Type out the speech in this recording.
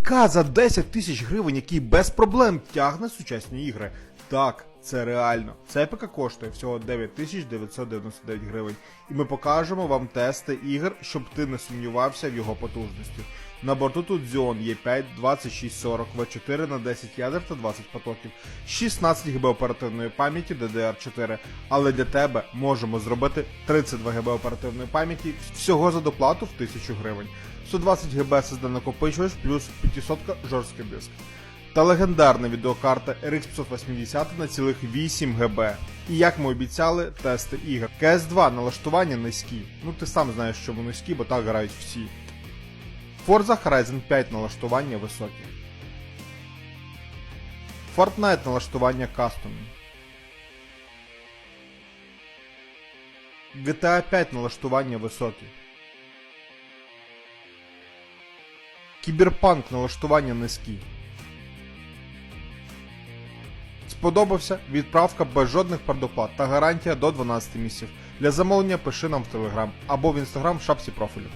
ПК за 10 тисяч гривень, який без проблем тягне сучасні ігри. Так, це реально. Цей ПК коштує всього 9999 гривень. І ми покажемо вам тести ігр, щоб ти не сумнівався в його потужності. На борту тут Xeon E5 2640 V4 на 10 ядер та 20 потоків, 16 ГБ оперативної пам'яті DDR4, але для тебе можемо зробити 32 ГБ оперативної пам'яті всього за доплату в 1000 гривень, 120 ГБ SSD накопичувач плюс 500 жорсткий диск. Та легендарна відеокарта RX 580 на цілих 8 ГБ. І як ми обіцяли, тести ігор. CS2 налаштування низькі. Ну ти сам знаєш, чому низькі, бо так грають всі. Forza Horizon 5 налаштування високі. Fortnite налаштування кастомні. GTA 5 налаштування високі. Кіберпанк налаштування низькі. Сподобався? Відправка без жодних предоплат та гарантія до 12 місяців. Для замовлення пиши нам в телеграм або в інстаграм шапці профілю.